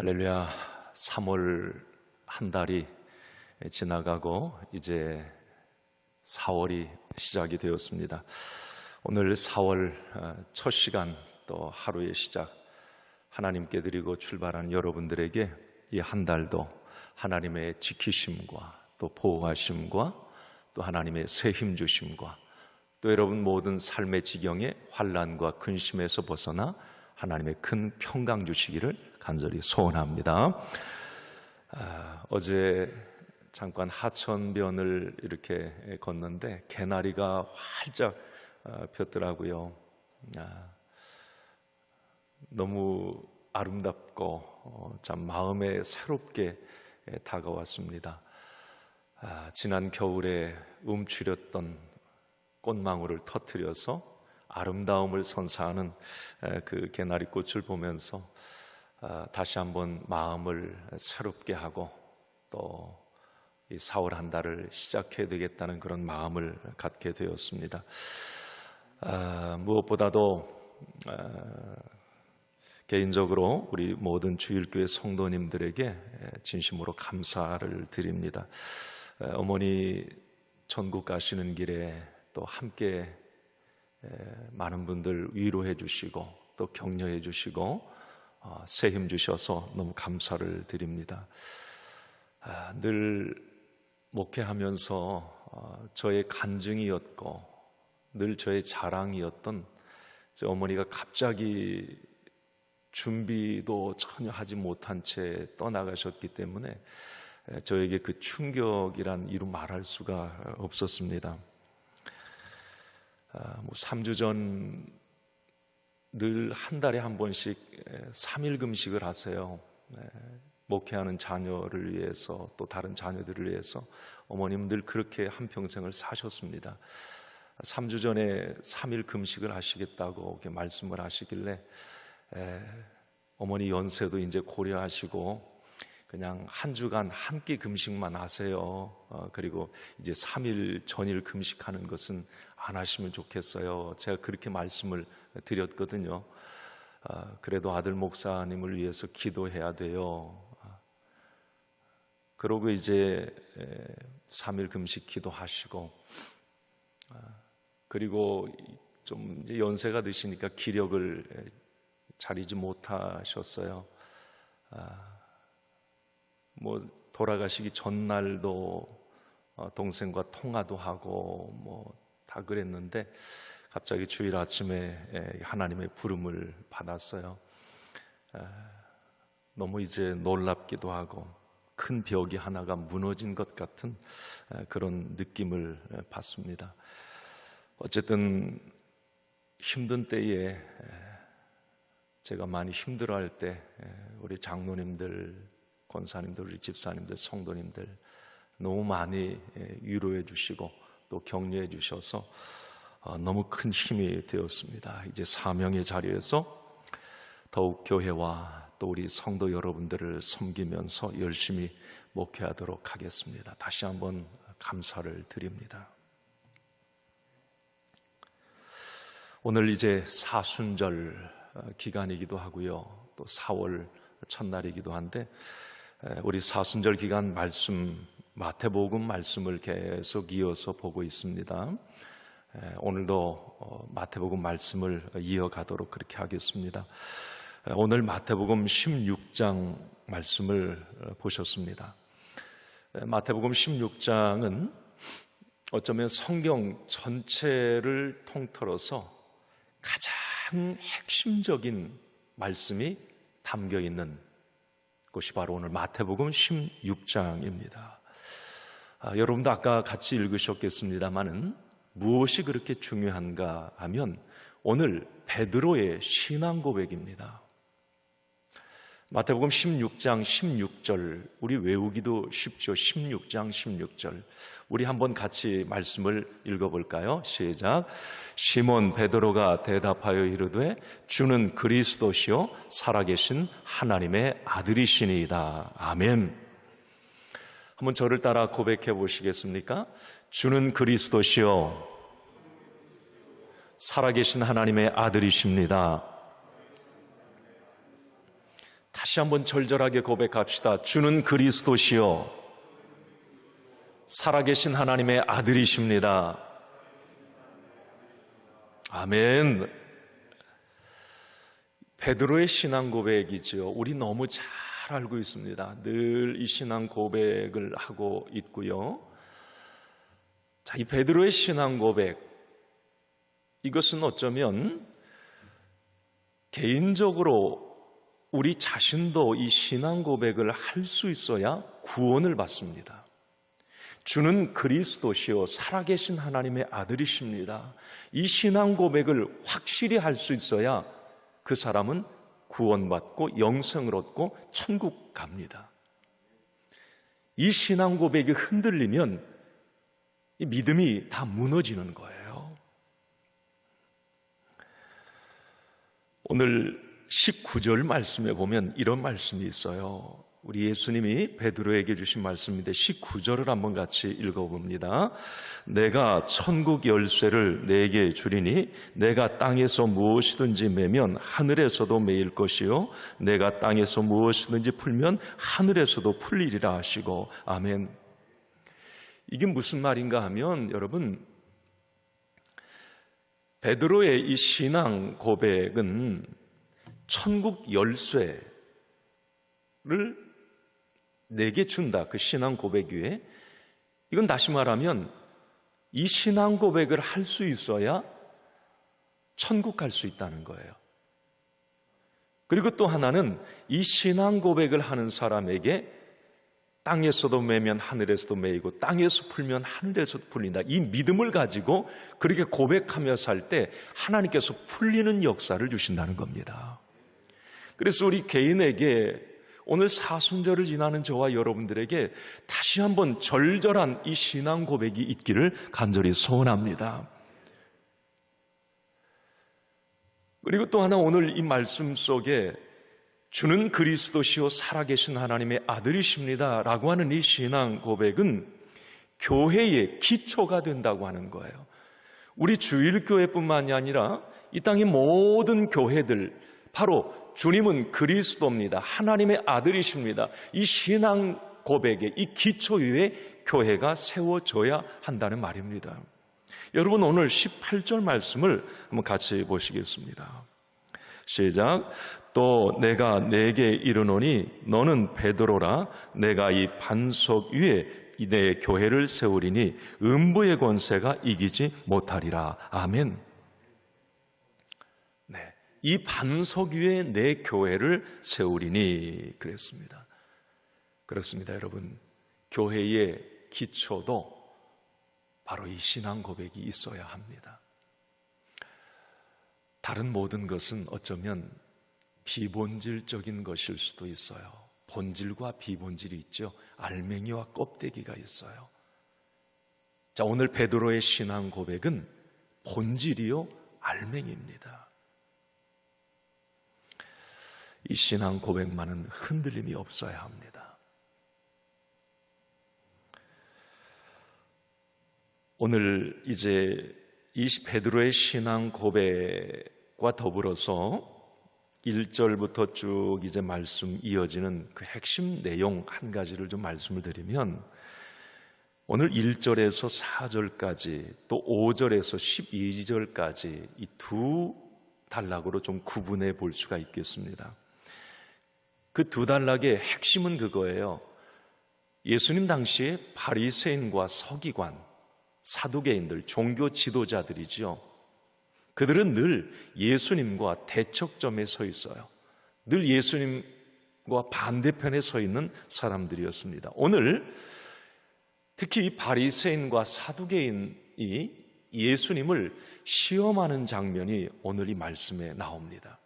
할렐루야. 3월 한 달이 지나가고 이제 4월이 시작이 되었습니다. 오늘 4월 어, 첫 시간 또 하루의 시작 하나님께 드리고 출발한 여러분들에게 이 한 달도 하나님의 지키심과 또 보호하심과 또 하나님의 새 힘 주심과 또 여러분 모든 삶의 지경에 환란과 근심에서 벗어나 하나님의 큰 평강 주시기를 간절히 소원합니다. 아, 어제 잠깐 하천변을 이렇게 걷는데 개나리가 활짝 아, 폈더라고요. 아, 너무 아름답고 어, 참 마음에 새롭게 다가왔습니다. 아, 지난 겨울에 움츠렸던 꽃망울을 터뜨려서 아름다움을 선사하는 그 개나리 꽃을 보면서 아, 다시 한번 마음을 새롭게 하고 또이 4월 한 달을 시작해야 되겠다는 그런 마음을 갖게 되었습니다. 아, 무엇보다도 아, 개인적으로 우리 모든 주일교회 성도님들에게 진심으로 감사를 드립니다. 어머니 전국 가시는 길에 또 함께 많은 분들 위로해 주시고 또 격려해 주시고 어, 새힘 주셔서 너무 감사를 드립니다. 아, 늘 목회하면서 어, 저의 간증이었고 늘 저의 자랑이었던 제 어머니가 갑자기 준비도 전혀 하지 못한 채 떠나가셨기 때문에 저에게 그 충격이란 이루 말할 수가 없었습니다. 아, 뭐 3주 전 늘 한 달에 한 번씩 3일 금식을 하세요. 목회하는 자녀를 위해서 또 다른 자녀들을 위해서 어머님 늘 그렇게 한평생을 사셨습니다. 3주 전에 3일 금식을 하시겠다고 말씀을 하시길래 에, 어머니 연세도 이제 고려하시고 그냥 한 주간 한 끼 금식만 하세요. 어, 그리고 이제 3일 전일 금식하는 것은 안 하시면 좋겠어요. 제가 그렇게 말씀을 드렸거든요. 아, 그래도 아들 목사님을 위해서 기도해야 돼요. 아, 그러고 이제 3일 금식 기도하시고 아, 그리고 좀 연세가 드시니까 기력을 차리지 못하셨어요. 뭐 돌아가시기 전날도 어, 동생과 통화도 하고 뭐 다 그랬는데 갑자기 주일 아침에 하나님의 부름을 받았어요. 너무 이제 놀랍기도 하고 큰 벽이 하나가 무너진 것 같은 그런 느낌을 받습니다. 어쨌든 힘든 때에 제가 많이 힘들어할 때 우리 장로님들, 권사님들, 우리 집사님들, 성도님들 너무 많이 위로해 주시고 또 격려해 주셔서 어, 너무 큰 힘이 되었습니다. 이제 사명의 자리에서 더욱 교회와 또 우리 성도 여러분들을 섬기면서 열심히 목회하도록 하겠습니다. 다시 한번 감사를 드립니다. 오늘 이제 사순절 기간이기도 하고요. 또 4월 첫날이기도 한데 우리 사순절 기간 말씀 마태복음 말씀을 계속 이어서 보고 있습니다. 오늘도 어, 마태복음 말씀을 이어가도록 그렇게 하겠습니다. 오늘 마태복음 16장 말씀을 어, 보셨습니다. 마태복음 16장은 어쩌면 성경 전체를 통틀어서 가장 핵심적인 말씀이 담겨 있는 곳이 바로 오늘 마태복음 16장입니다. 아, 여러분도 아까 같이 읽으셨겠습니다만은 무엇이 그렇게 중요한가 하면 오늘 베드로의 신앙 고백입니다. 마태복음 16장 16절 우리 외우기도 쉽죠. 16장 16절 우리 한번 같이 말씀을 읽어 볼까요? 시작. 시몬 베드로가 대답하여 이르되 주는 그리스도시요 살아계신 하나님의 아들이시니이다. 아멘. 한번 저를 따라 고백해 보시겠습니까? 주는 그리스도시요 살아계신 하나님의 아들이십니다. 다시 한번 절절하게 고백합시다. 주는 그리스도시요. 살아계신 하나님의 아들이십니다. 아멘. 베드로의 신앙 고백이죠. 우리 너무 잘 알고 있습니다. 늘 이 신앙 고백을 하고 있고요. 자, 이 베드로의 신앙 고백 이것은 어쩌면 개인적으로 우리 자신도 이 신앙 고백을 할 수 있어야 구원을 받습니다. 주는 그리스도시요 살아계신 하나님의 아들이십니다. 이 신앙 고백을 확실히 할 수 있어야 그 사람은 구원받고 영생을 얻고 천국 갑니다. 이 신앙 고백이 흔들리면 이 믿음이 다 무너지는 거예요. 오늘 19절 말씀에 보면 이런 말씀이 있어요. 우리 예수님이 베드로에게 주신 말씀인데 19절을 한번 같이 읽어봅니다. 내가 천국 열쇠를 내게 주리니 내가 땅에서 무엇이든지 매면 하늘에서도 매일 것이요 내가 땅에서 무엇이든지 풀면 하늘에서도 풀리리라 하시고 아멘. 이게 무슨 말인가 하면 여러분 베드로의 이 신앙 고백은 천국 열쇠를 내게 준다. 그 신앙 고백 위에. 이건 다시 말하면 이 신앙 고백을 할 수 있어야 천국 갈 수 있다는 거예요. 그리고 또 하나는 이 신앙 고백을 하는 사람에게 땅에서도 매면 하늘에서도 매이고 땅에서 풀면 하늘에서도 풀린다. 이 믿음을 가지고 그렇게 고백하며 살 때 하나님께서 풀리는 역사를 주신다는 겁니다. 그래서 우리 개인에게 오늘 사순절을 지나는 저와 여러분들에게 다시 한번 절절한 이 신앙 고백이 있기를 간절히 소원합니다. 그리고 또 하나 오늘 이 말씀 속에 주는 그리스도시요 살아계신 하나님의 아들이십니다. 라고 하는 이 신앙 고백은 교회의 기초가 된다고 하는 거예요. 우리 주일교회뿐만이 아니라 이 땅의 모든 교회들, 바로 주님은 그리스도입니다. 하나님의 아들이십니다. 이 신앙 고백에 이 기초 위에 교회가 세워져야 한다는 말입니다. 여러분 오늘 18절 말씀을 한번 같이 보시겠습니다. 시작. 또 내가 내게 이르노니 너는 베드로라 내가 이 반석 위에 내 교회를 세우리니 음부의 권세가 이기지 못하리라. 아멘. 이 반석 위에 내 교회를 세우리니 그랬습니다. 그렇습니다, 여러분. 교회의 기초도 바로 이 신앙 고백이 있어야 합니다. 다른 모든 것은 어쩌면 비본질적인 것일 수도 있어요. 본질과 비본질이 있죠. 알맹이와 껍데기가 있어요. 자, 오늘 베드로의 신앙 고백은 본질이요, 알맹이입니다. 이 신앙 고백만은 흔들림이 없어야 합니다. 오늘 이제 이 베드로의 신앙 고백과 더불어서 1절부터 쭉 이제 말씀 이어지는 그 핵심 내용 한 가지를 좀 말씀을 드리면 오늘 1절에서 4절까지 또 5절에서 12절까지 이 두 단락으로 좀 구분해 볼 수가 있겠습니다. 그 두 단락의 핵심은 그거예요. 예수님 당시에 바리새인과 서기관, 사두개인들, 종교 지도자들이죠. 그들은 늘 예수님과 대척점에 서 있어요. 늘 예수님과 반대편에 서 있는 사람들이었습니다. 오늘 특히 이 바리새인과 사두개인이 예수님을 시험하는 장면이 오늘 이 말씀에 나옵니다.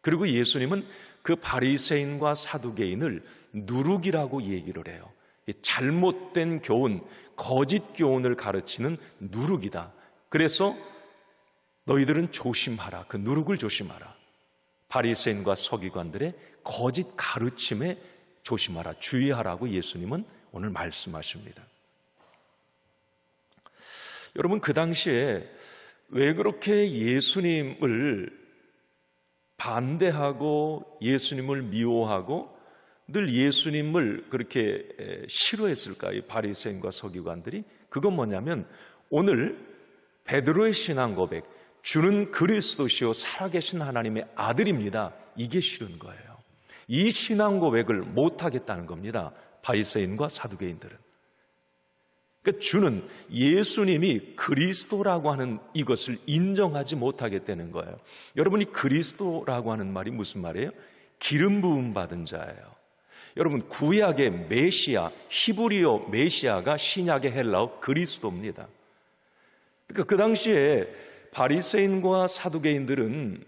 그리고 예수님은 그 바리새인과 사두개인을 누룩이라고 얘기를 해요. 잘못된 교훈, 거짓 교훈을 가르치는 누룩이다. 그래서 너희들은 조심하라. 그 누룩을 조심하라. 바리새인과 서기관들의 거짓 가르침에 조심하라. 주의하라고 예수님은 오늘 말씀하십니다. 여러분 그 당시에 왜 그렇게 예수님을 반대하고 예수님을 미워하고 늘 예수님을 그렇게 에, 싫어했을까 이 바리새인과 서기관들이 그건 뭐냐면 오늘 베드로의 신앙 고백 주는 그리스도시요 살아계신 하나님의 아들입니다. 이게 싫은 거예요. 이 신앙 고백을 못 하겠다는 겁니다. 바리새인과 사두개인들은. 그러니까 주는 예수님이 그리스도라고 하는 이것을 인정하지 못하겠다는 거예요. 여러분이 그리스도라고 하는 말이 무슨 말이에요? 기름 부음 받은 자예요. 여러분 구약의 메시아 히브리어 메시아가 신약의 헬라어 그리스도입니다. 그러니까 그 당시에 바리새인과 사두개인들은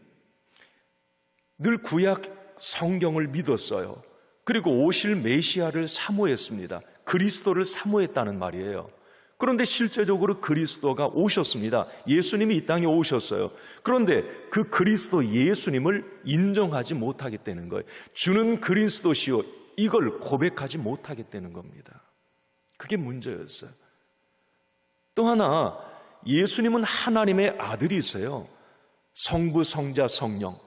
늘 구약 성경을 믿었어요. 그리고 오실 메시아를 사모했습니다. 그리스도를 사모했다는 말이에요. 그런데 실제적으로 그리스도가 오셨습니다. 예수님이 이 땅에 오셨어요. 그런데 그 그리스도 예수님을 인정하지 못하겠다는 거예요. 주는 그리스도시요. 이걸 고백하지 못하겠다는 겁니다. 그게 문제였어요. 또 하나, 예수님은 하나님의 아들이세요. 성부, 성자, 성령.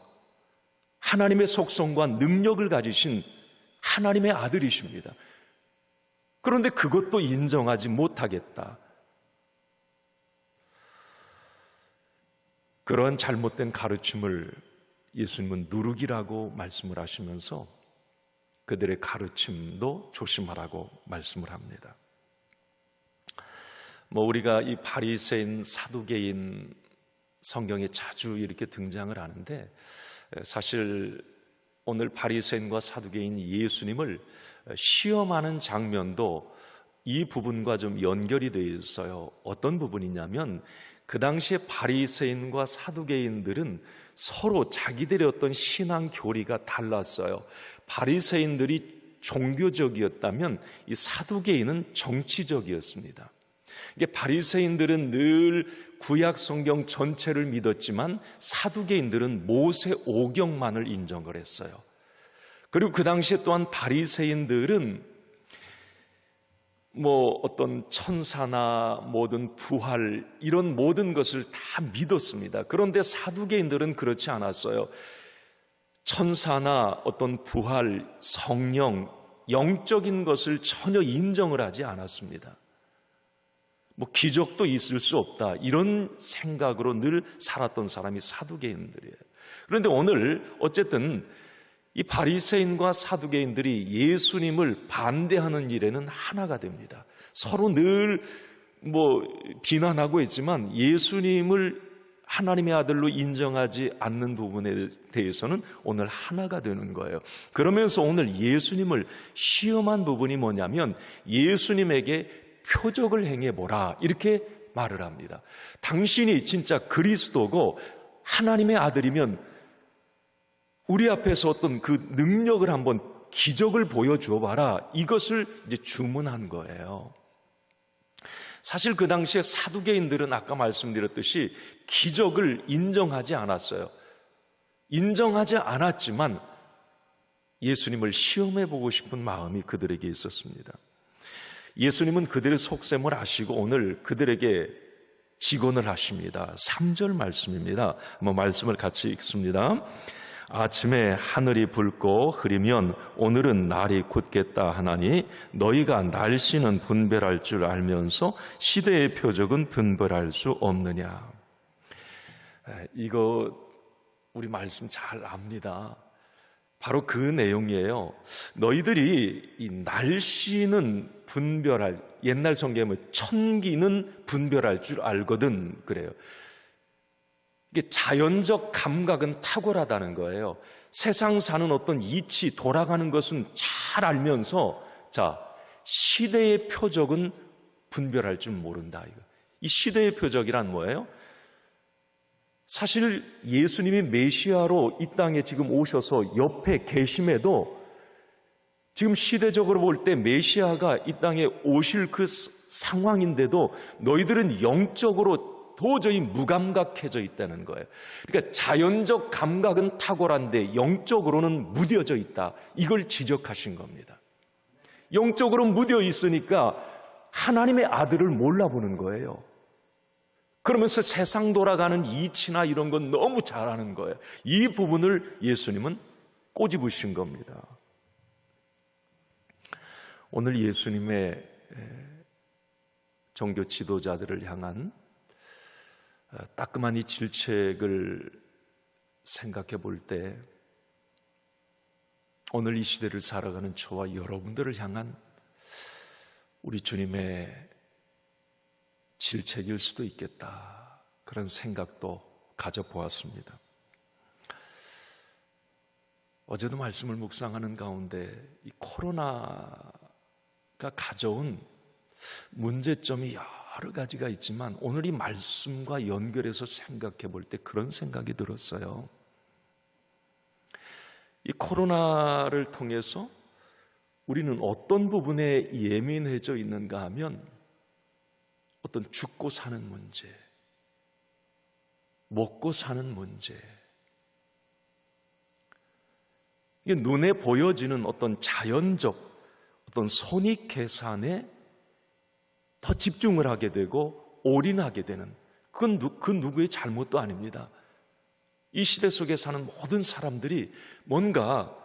하나님의 속성과 능력을 가지신 하나님의 아들이십니다. 그런데 그것도 인정하지 못하겠다. 그런 잘못된 가르침을 예수님은 누룩이라고 말씀을 하시면서 그들의 가르침도 조심하라고 말씀을 합니다. 뭐 우리가 이 바리새인 사두개인 성경에 자주 이렇게 등장을 하는데 사실 오늘 바리새인과 사두개인 예수님을 시험하는 장면도 이 부분과 좀 연결이 되어 있어요. 어떤 부분이냐면 그 당시에 바리새인과 사두개인들은 서로 자기들의 어떤 신앙 교리가 달랐어요. 바리새인들이 종교적이었다면 이 사두개인은 정치적이었습니다. 이게 바리새인들은 늘 구약 성경 전체를 믿었지만 사두개인들은 모세 오경만을 인정을 했어요. 그리고 그 당시에 또한 바리새인들은 뭐 어떤 천사나 모든 부활 이런 모든 것을 다 믿었습니다. 그런데 사두개인들은 그렇지 않았어요. 천사나 어떤 부활, 성령, 영적인 것을 전혀 인정을 하지 않았습니다. 뭐 기적도 있을 수 없다. 이런 생각으로 늘 살았던 사람이 사두개인들이에요. 그런데 오늘 어쨌든 이 바리새인과 사두개인들이 예수님을 반대하는 일에는 하나가 됩니다. 서로 늘 뭐 비난하고 있지만 예수님을 하나님의 아들로 인정하지 않는 부분에 대해서는 오늘 하나가 되는 거예요. 그러면서 오늘 예수님을 시험한 부분이 뭐냐면 예수님에게 표적을 행해 보라. 이렇게 말을 합니다. 당신이 진짜 그리스도고 하나님의 아들이면 우리 앞에서 어떤 그 능력을 한번 기적을 보여주어 봐라. 이것을 이제 주문한 거예요. 사실 그 당시에 사두개인들은 아까 말씀드렸듯이 기적을 인정하지 않았어요. 인정하지 않았지만 예수님을 시험해 보고 싶은 마음이 그들에게 있었습니다. 예수님은 그들의 속셈을 아시고 오늘 그들에게 직언을 하십니다. 3절 말씀입니다. 한번 말씀을 같이 읽습니다. 아침에 하늘이 붉고 흐리면 오늘은 날이 굳겠다 하나니 너희가 날씨는 분별할 줄 알면서 시대의 표적은 분별할 수 없느냐. 이거 우리 말씀 잘 압니다. 바로 그 내용이에요. 너희들이 이 날씨는 분별할 옛날 성경에 천기는 분별할 줄 알거든 그래요. 자연적 감각은 탁월하다는 거예요. 세상 사는 어떤 이치, 돌아가는 것은 잘 알면서, 자, 시대의 표적은 분별할 줄 모른다. 이거. 이 시대의 표적이란 뭐예요? 사실 예수님이 메시아로 이 땅에 지금 오셔서 옆에 계심에도 지금 시대적으로 볼 때 메시아가 이 땅에 오실 그 상황인데도 너희들은 영적으로 도저히 무감각해져 있다는 거예요. 그러니까 자연적 감각은 탁월한데 영적으로는 무뎌져 있다. 이걸 지적하신 겁니다. 영적으로 무뎌 있으니까 하나님의 아들을 몰라보는 거예요. 그러면서 세상 돌아가는 이치나 이런 건 너무 잘하는 거예요. 이 부분을 예수님은 꼬집으신 겁니다. 오늘 예수님의 종교 지도자들을 향한 어, 따끔한 이 질책을 생각해 볼 때 오늘 이 시대를 살아가는 저와 여러분들을 향한 우리 주님의 질책일 수도 있겠다. 그런 생각도 가져보았습니다. 어제도 말씀을 묵상하는 가운데 이 코로나가 가져온 문제점이 여러 가지가 있지만 오늘 이 말씀과 연결해서 생각해 볼 때 그런 생각이 들었어요. 이 코로나를 통해서 우리는 어떤 부분에 예민해져 있는가 하면 어떤 죽고 사는 문제, 먹고 사는 문제, 눈에 보여지는 어떤 자연적 어떤 손익 계산에 더 집중을 하게 되고 올인하게 되는 그건 누, 그 누구의 잘못도 아닙니다. 이 시대 속에 사는 모든 사람들이 뭔가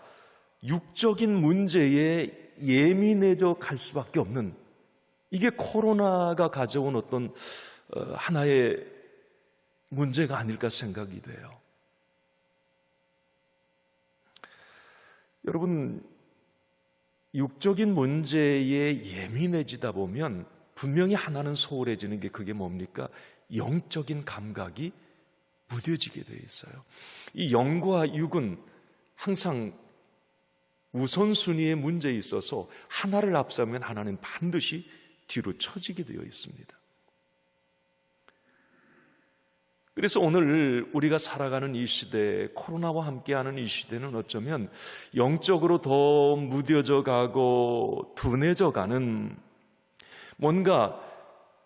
육적인 문제에 예민해져 갈 수밖에 없는 이게 코로나가 가져온 어떤 어, 하나의 문제가 아닐까 생각이 돼요. 여러분, 육적인 문제에 예민해지다 보면 분명히 하나는 소홀해지는 게 그게 뭡니까? 영적인 감각이 무뎌지게 되어 있어요. 이 영과 육은 항상 우선순위의 문제에 있어서 하나를 앞서면 하나는 반드시 뒤로 처지게 되어 있습니다. 그래서 오늘 우리가 살아가는 이 시대, 코로나와 함께하는 이 시대는 어쩌면 영적으로 더 무뎌져 가고 둔해져 가는 뭔가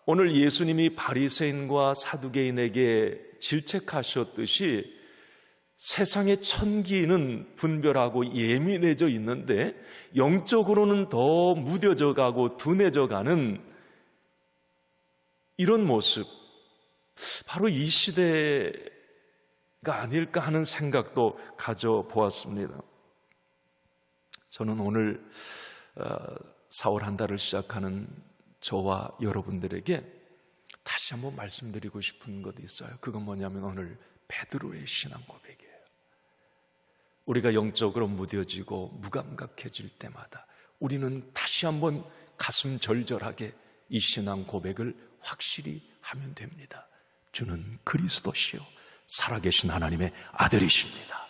오늘 예수님이 바리새인과 사두개인에게 질책하셨듯이 세상의 천기는 분별하고 예민해져 있는데 영적으로는 더 무뎌져 가고 둔해져 가는 이런 모습 바로 이 시대가 아닐까 하는 생각도 가져보았습니다. 저는 오늘 4월 어, 한 달을 시작하는 저와 여러분들에게 다시 한번 말씀드리고 싶은 것이 있어요. 그건 뭐냐면 오늘 베드로의 신앙 고백이에요. 우리가 영적으로 무뎌지고 무감각해질 때마다 우리는 다시 한번 가슴 절절하게 이 신앙 고백을 확실히 하면 됩니다. 주는 그리스도시요 살아계신 하나님의 아들이십니다.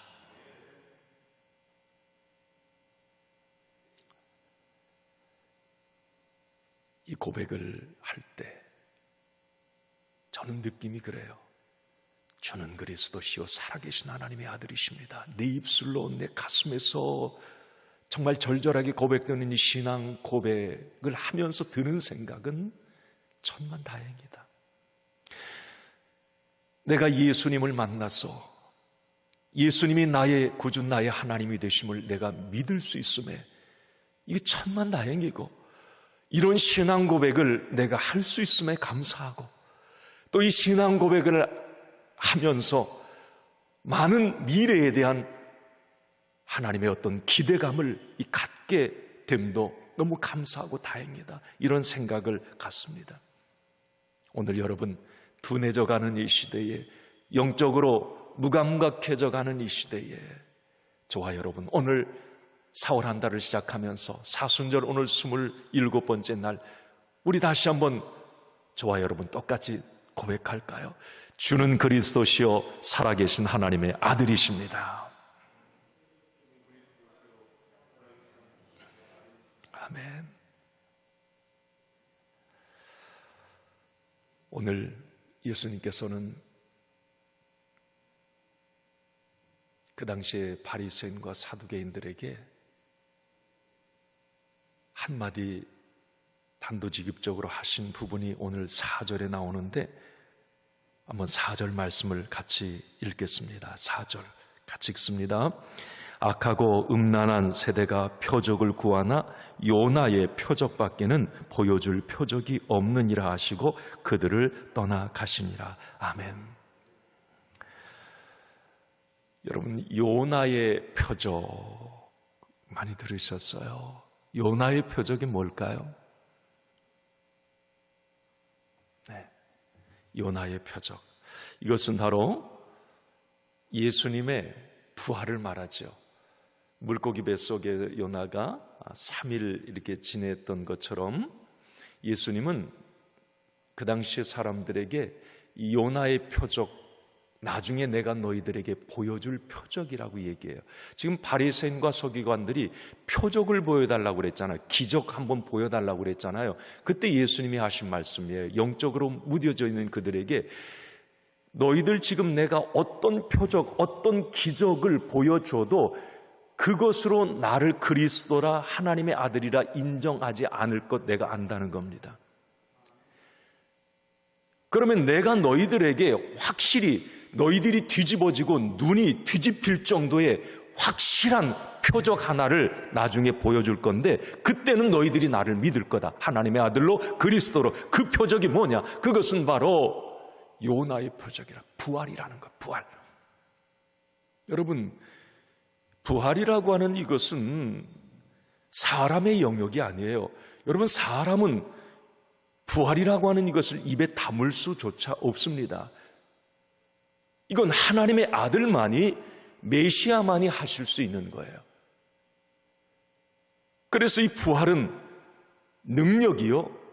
이 고백을 할 때 저는 느낌이 그래요. 주는 그리스도시요 살아계신 하나님의 아들이십니다. 내 입술로 내 가슴에서 정말 절절하게 고백되는 이 신앙 고백을 하면서 드는 생각은 천만 다행이다. 내가 예수님을 만나서 예수님이 나의 구주 나의 하나님이 되심을 내가 믿을 수 있음에 이게 천만 다행이고 이런 신앙 고백을 내가 할 수 있음에 감사하고 또 이 신앙 고백을 하면서 많은 미래에 대한 하나님의 어떤 기대감을 갖게 됨도 너무 감사하고 다행이다. 이런 생각을 갖습니다. 오늘 여러분 둔해져 가는 이 시대에 영적으로 무감각해져 가는 이 시대에 저와 여러분 오늘 4월 한 달을 시작하면서 사순절 오늘 27번째 날 우리 다시 한번 저와 여러분 똑같이 고백할까요? 주는 그리스도시요 살아계신 하나님의 아들이십니다. 아멘. 오늘 예수님께서는 그 당시에 바리새인과 사두개인들에게 한마디 단도직입적으로 하신 부분이 오늘 4절에 나오는데 한번 4절 말씀을 같이 읽겠습니다. 4절 같이 읽습니다. 악하고 음란한 세대가 표적을 구하나 요나의 표적밖에는 보여줄 표적이 없느니라 하시고 그들을 떠나 가시니라. 아멘. 여러분, 요나의 표적 많이 들으셨어요. 요나의 표적이 뭘까요? 네. 요나의 표적. 이것은 바로 예수님의 부활을 말하죠. 물고기 뱃속에 요나가 3일 이렇게 지냈던 것처럼 예수님은 그 당시의 사람들에게 이 요나의 표적 나중에 내가 너희들에게 보여줄 표적이라고 얘기해요. 지금 바리새인과 서기관들이 표적을 보여달라고 그랬잖아요. 기적 한번 보여달라고 그랬잖아요. 그때 예수님이 하신 말씀이에요. 영적으로 무뎌져 있는 그들에게 너희들 지금 내가 어떤 표적, 어떤 기적을 보여줘도 그것으로 나를 그리스도라 하나님의 아들이라 인정하지 않을 것 내가 안다는 겁니다. 그러면 내가 너희들에게 확실히 너희들이 뒤집어지고 눈이 뒤집힐 정도의 확실한 표적 하나를 나중에 보여줄 건데 그때는 너희들이 나를 믿을 거다. 하나님의 아들로 그리스도로 그 표적이 뭐냐? 그것은 바로 요나의 표적이라 부활이라는 것. 부활. 여러분 부활이라고 하는 이것은 사람의 영역이 아니에요. 여러분 사람은 부활이라고 하는 이것을 입에 담을 수조차 없습니다. 이건 하나님의 아들만이 메시아만이 하실 수 있는 거예요. 그래서 이 부활은 능력이요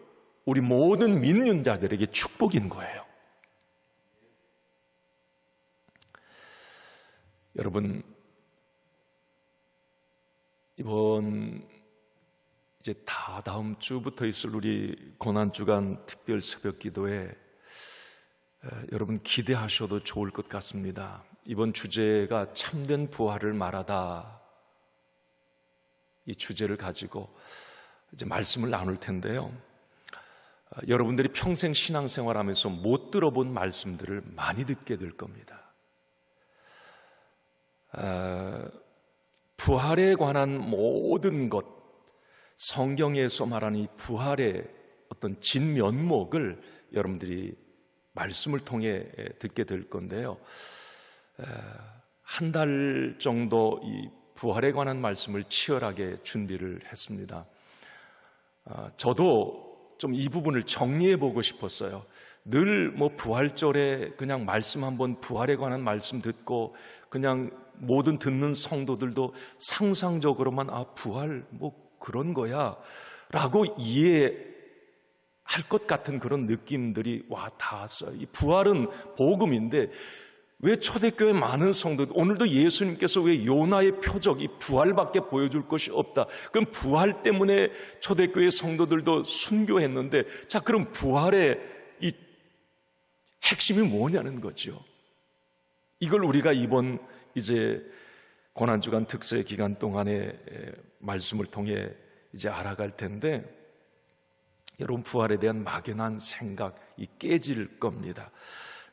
우리 모든 믿는 자들에게 축복인 거예요. 여러분 이번 이제 다 다음 주부터 있을 우리 고난 주간 특별 새벽 기도에 여러분 기대하셔도 좋을 것 같습니다. 이번 주제가 참된 부활을 말하다. 이 주제를 가지고 이제 말씀을 나눌 텐데요. 어, 여러분들이 평생 신앙생활 하면서 못 들어본 말씀들을 많이 듣게 될 겁니다. 어, 부활에 관한 모든 것, 성경에서 말하는 이 부활의 어떤 진면목을 여러분들이 말씀을 통해 듣게 될 건데요. 한 달 정도 이 부활에 관한 말씀을 치열하게 준비를 했습니다. 아, 저도 좀 이 부분을 정리해 보고 싶었어요. 늘 뭐 부활절에 그냥 말씀 한번 부활에 관한 말씀 듣고 그냥 모든 듣는 성도들도 상상적으로만 아 부활 뭐 그런 거야 라고 이해 할 것 같은 그런 느낌들이 와 닿았어요. 이 부활은 복음인데 왜 초대교회 많은 성도 오늘도 예수님께서 왜 요나의 표적 이 부활밖에 보여줄 것이 없다. 그럼 부활 때문에 초대교회 성도들도 순교했는데 자 그럼 부활의 이 핵심이 뭐냐는 거죠. 이걸 우리가 이번 이제 고난주간 특세 기간 동안에 말씀을 통해 이제 알아갈 텐데 여러분 부활에 대한 막연한 생각이 깨질 겁니다.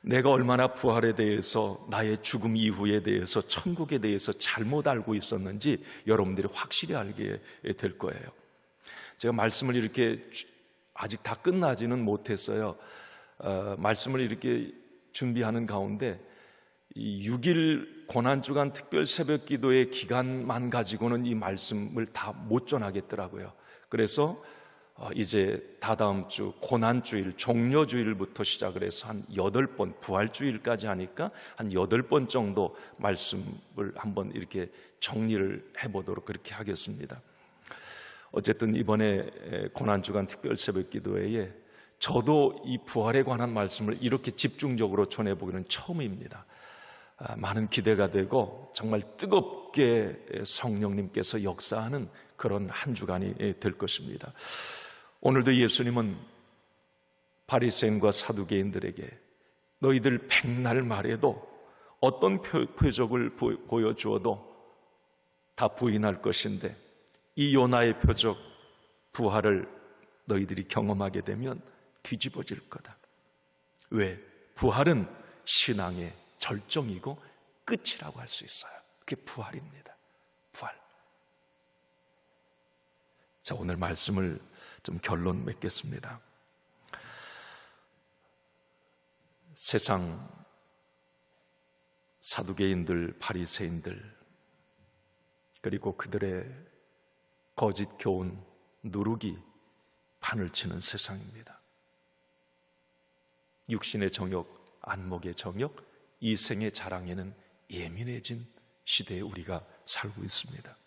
내가 얼마나 부활에 대해서 나의 죽음 이후에 대해서 천국에 대해서 잘못 알고 있었는지 여러분들이 확실히 알게 될 거예요. 제가 말씀을 이렇게 아직 다 끝나지는 못했어요. 어, 말씀을 이렇게 준비하는 가운데 이 6일 고난주간 특별 새벽 기도의 기간만 가지고는 이 말씀을 다 못 전하겠더라고요. 그래서 어, 이제 다다음 주 고난주일, 종료주일부터 시작을 해서 한 여덟 번 부활주일까지 하니까 한 여덟 번 정도 말씀을 한번 이렇게 정리를 해보도록 그렇게 하겠습니다. 어쨌든 이번에 고난주간 특별 새벽 기도회에 저도 이 부활에 관한 말씀을 이렇게 집중적으로 전해보기는 처음입니다. 아, 많은 기대가 되고 정말 뜨겁게 성령님께서 역사하는 그런 한 주간이 될 것입니다. 오늘도 예수님은 바리새인과 사두개인들에게 너희들 백날 말해도 어떤 표적을 보여주어도 다 부인할 것인데 이 요나의 표적 부활을 너희들이 경험하게 되면 뒤집어질 거다. 왜? 부활은 신앙의 절정이고 끝이라고 할 수 있어요. 그게 부활입니다. 부활. 자, 오늘 말씀을 좀 결론 맺겠습니다. 세상 사두개인들, 바리새인들 그리고 그들의 거짓 교훈, 누룩이 판을 치는 세상입니다. 육신의 정욕, 안목의 정욕, 이생의 자랑에는 예민해진 시대에 우리가 살고 있습니다.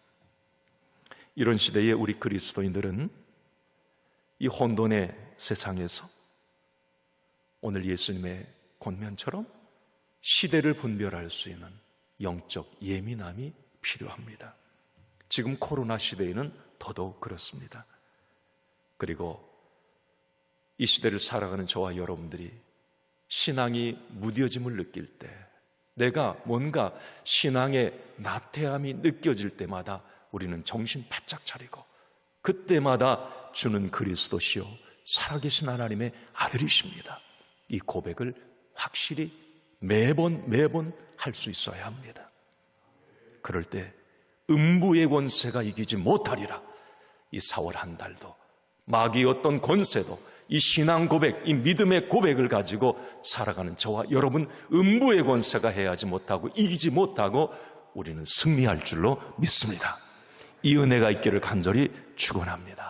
이런 시대에 우리 그리스도인들은 이 혼돈의 세상에서 오늘 예수님의 권면처럼 시대를 분별할 수 있는 영적 예민함이 필요합니다. 지금 코로나 시대에는 더더욱 그렇습니다. 그리고 이 시대를 살아가는 저와 여러분들이 신앙이 무뎌짐을 느낄 때, 내가 뭔가 신앙의 나태함이 느껴질 때마다 우리는 정신 바짝 차리고, 그때마다 주는 그리스도시요, 살아계신 하나님의 아들이십니다. 이 고백을 확실히 매번 매번 할 수 있어야 합니다. 그럴 때 음부의 권세가 이기지 못하리라. 이 4월 한 달도 마귀 어떤 권세도 이 신앙 고백, 이 믿음의 고백을 가지고 살아가는 저와 여러분 음부의 권세가 해하지 못하고 이기지 못하고 우리는 승리할 줄로 믿습니다. 이 은혜가 있기를 간절히 축원합니다.